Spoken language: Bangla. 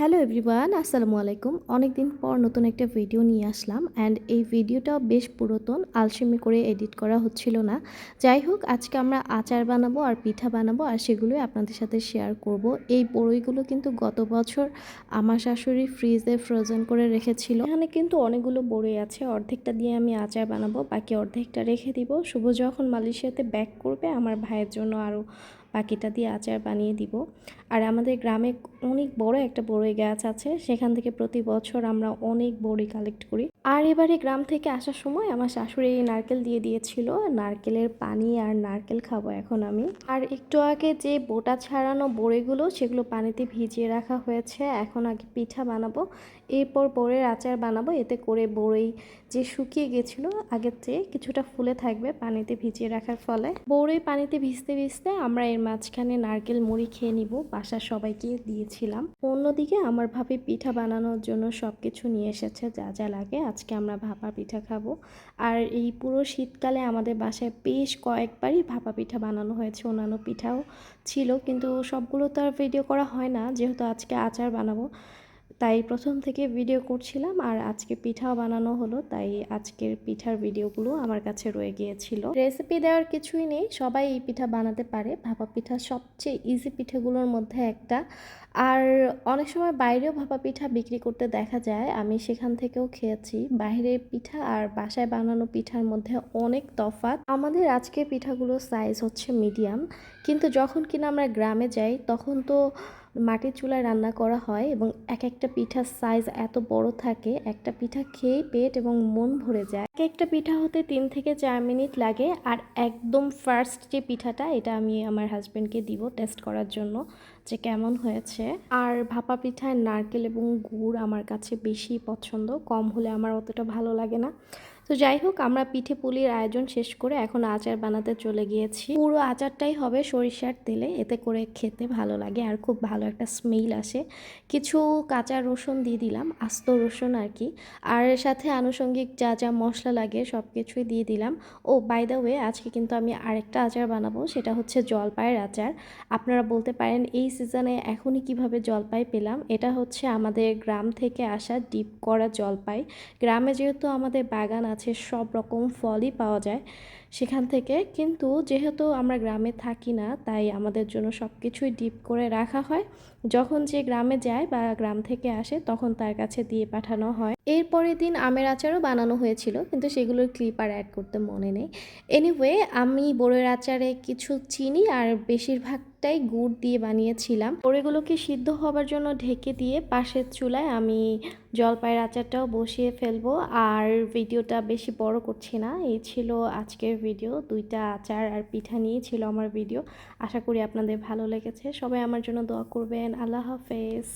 হ্যালো এভরিওয়ান আসসালামু আলাইকুম। অনেক দিন পর নতুন একটা ভিডিও নিয়ে আসলাম অ্যান্ড এই ভিডিওটাও বেশ পুরাতন, আলসেমি করে এডিট করা হচ্ছিল না। যাই হোক, আজকে আমরা আচার বানাবো আর পিঠা বানাবো আর সেগুলোই আপনাদের সাথে শেয়ার করব। এই বড়ইগুলো কিন্তু গত বছর আমার শাশুড়ি ফ্রিজে ফ্রোজেন করে রেখেছিল। এখানে কিন্তু অনেকগুলো বড়ই আছে, অর্ধেকটা দিয়ে আমি আচার বানাবো, বাকি অর্ধেকটা রেখে দিব। শুভ যখন মালয়েশিয়াতে ব্যাক করবে, আমার ভাইয়ের জন্য আরও বাকিটা দিয়ে আচার বানিয়ে দিব। আর আমাদের গ্রামে অনেক বড় একটা বড়ই গাছ আছে, সেখান থেকে প্রতি বছর আমরা অনেক বড়ি কালেক্ট করি। আর এবারে গ্রাম থেকে আসার সময় আমার শাশুড়ি এই নারকেল দিয়ে দিয়েছিল, নারকেলের পানি আর নারকেল খাব এখন আমি। আর একটু আগে যে বোটা ছাড়ানো বড়িগুলো, সেগুলো পানিতে ভিজিয়ে রাখা হয়েছে, এখন আগে পিঠা বানাবো। এরপর বড়ের আচার বানাবো, এতে করে বড়ই যে শুকিয়ে গেছিল, আগের চেয়ে কিছুটা ফুলে থাকবে পানিতে ভিজিয়ে রাখার ফলে। বড়ই পানিতে ভিজতে ভিজতে আমরা এর মাঝখানে নারকেল মুড়ি খেয়ে নিব বাসার সবাইকে দিয়েছিলাম। অন্যদিকে আমার ভাবে পিঠা বানানোর জন্য সব কিছু নিয়ে এসেছে, যা যা লাগে। আজকে আমরা ভাপা পিঠা খাব। আর এই পুরো শীতকালে আমাদের বাসায় বেশ কয়েকবারই ভাপা পিঠা বানানো হয়েছে, অন্যান্য পিঠাও ছিল। কিন্তু সবগুলো তো আর ভিডিও করা হয় না, যেহেতু আজকে আচার বানাবো। তাই প্রথম থেকে ভিডিও করছিলাম আর আজকে পিঠাও বানানো হলো, তাই আজকের পিঠার ভিডিওগুলো আমার কাছে রয়ে গিয়েছিল। রেসিপি দেওয়ার কিছুই নেই, সবাই এই পিঠা বানাতে পারে। ভাপা পিঠা সবচেয়ে ইজি পিঠাগুলোর মধ্যে একটা। আর অনেক সময় বাইরেও ভাপা পিঠা বিক্রি করতে দেখা যায়, আমি সেখান থেকেও খেয়েছি। বাইরের পিঠা আর বাসায় বানানো পিঠার মধ্যে অনেক তফাৎ। আমাদের আজকে পিঠাগুলোর সাইজ হচ্ছে মিডিয়াম কিন্তু যখন কিনা আমরা গ্রামে যাই, তখন তো মাটির চুলায় রান্না করা হয় এবং এক একটা পিঠার সাইজ এত বড় থাকে, একটা পিঠা খেয়ে পেট এবং মন ভরে যায়। এক একটা পিঠা হতে তিন থেকে চার মিনিট লাগে আর একদম ফার্স্ট যে পিঠাটা, এটা আমি আমার হাজব্যান্ডকে দিব টেস্ট করার জন্য যে কেমন হয়েছে। আর ভাপা পিঠায় নারকেল এবং গুড় আমার কাছে বেশি পছন্দ, কম হলে আমার অতটা ভালো লাগে না। তো যাই হোক, আমরা পিঠে পুলির আয়োজন শেষ করে এখন আচার বানাতে চলে গিয়েছি। পুরো আচারটাই হবে সরিষার তেলে, এতে করে খেতে ভালো লাগে আর খুব ভালো একটা স্মেল আসে। কিছু কাঁচা রসুন দিয়ে দিলাম, আস্ত রসুন আর কি। আর সাথে আনুষঙ্গিক যা যা মশলা লাগে সব কিছুই দিয়ে দিলাম। ও বাই দ্য ওয়ে আজকে কিন্তু আমি আরেকটা আচার বানাবো, সেটা হচ্ছে জলপাইয়ের আচার। আপনারা বলতে পারেন, এই সিজনে এখনই কীভাবে জলপাই পেলাম? এটা হচ্ছে আমাদের গ্রাম থেকে আসা ডিপ করা জলপাই। গ্রামে যেহেতু আমাদের বাগান আছে গাছের সব রকম ফলই পাওয়া যায়। সেখান থেকে। কিন্তু যেহেতু আমরা গ্রামে থাকি না, তাই আমাদের জন্য সব কিছুই ডিপ করে রাখা হয়। যখন যে গ্রামে যায় বা গ্রাম থেকে আসে, তখন তার কাছে দিয়ে পাঠানো হয়। এর পরের দিন আমের আচারও বানানো হয়েছিল, কিন্তু সেগুলোর ক্লিপ আর অ্যাড করতে মনে নেই। এনিওয়ে আমি বড়ের আচারে কিছু চিনি আর বেশিরভাগ বেশিরভাগটাই গুড় দিয়ে বানিয়েছিলাম। বড়িগুলোকে সিদ্ধ হবার জন্য ঢেকে দিয়ে পাশের চুলায় আমি জলপাইয়ের আচারটাও বসিয়ে ফেলব। আর ভিডিওটা বেশি বড় করছি না, এই ছিল আজকের ভিডিও দুইটা আচার আর পিঠা নিয়ে ছিল আমার ভিডিও আশা করি আপনাদের ভালো লেগেছে। সবাই আমার জন্য দোয়া করবেন। আল্লাহ হাফেজ।